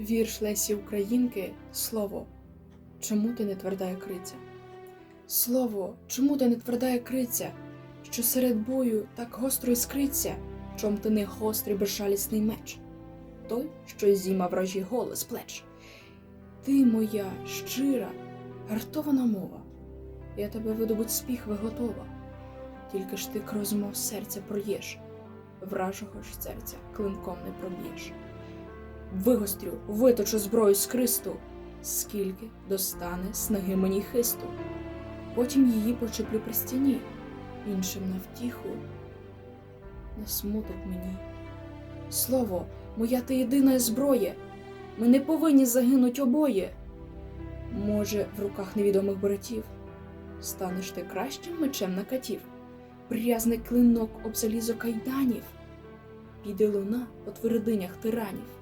Вірш Лесі Українки Слово. Чому ти не тверда криця? Слово, чому ти не тверда криця, що серед бою так гостро іскриться, чом ти не гострий безжалісний меч, той, що зіма вражий голос плеч. Ти моя щира, гартована мова, я тебе видобуть спіх готова, тільки ж ти крозь мого серця проєш, вражого ж серця клинком не проб'єш. Вигострю, виточу зброю з кристу, скільки достане снаги мені хисту. Потім її почеплю при стіні, іншим на втіху, на смуток мені. Слово, моя ти єдина зброя, ми не повинні загинуть обоє. Може, в руках невідомих братів станеш ти кращим мечем на катів, прязний клинок об залізо кайданів, піде луна по твердинях тиранів